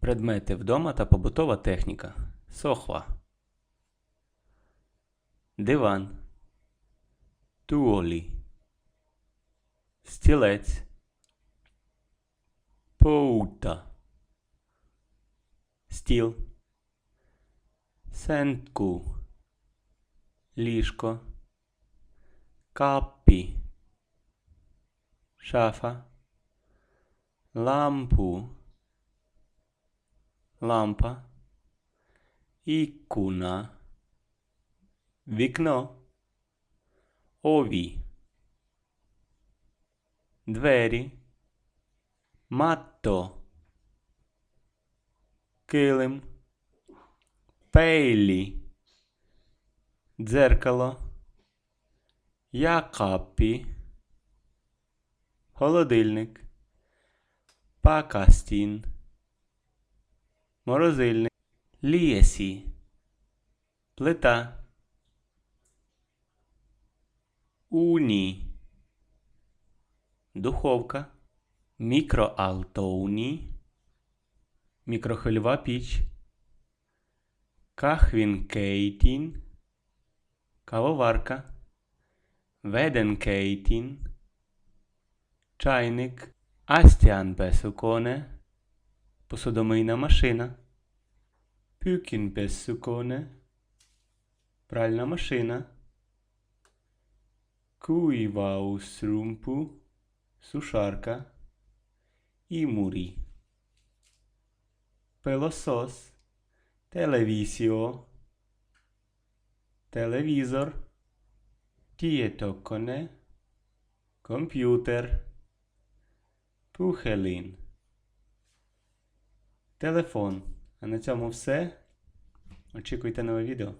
Предмети вдома та побутова техніка. Сохва. Диван. Туолі. Стілець. Поута. Стіл. Сентку. Ліжко. Каппі. Шафа. Лампу. Лампа. Ікуна. Вікно. Ові. Двері. Матто. Килим. Пейлі. Дзеркало. Якапі. Холодильник. Пакастін. Морозильник. Лієсі. Плита. Уні. Духовка. Мікроалтоуні. Мікрохвильова піч. Кахвінкейтін. Кавоварка. Веденкейтін. Чайник. Астіан Бесуконе. Посудомийна машина. Бесуконе. Пральна машина. Куїваусрумпу. Сушарка. Імурі. Пилосос. Телевізіо. Телевізор. Тієтоконе. Комп'ютер. Пухелін. Телефон. А на цьому все. Очікуйте нове відео.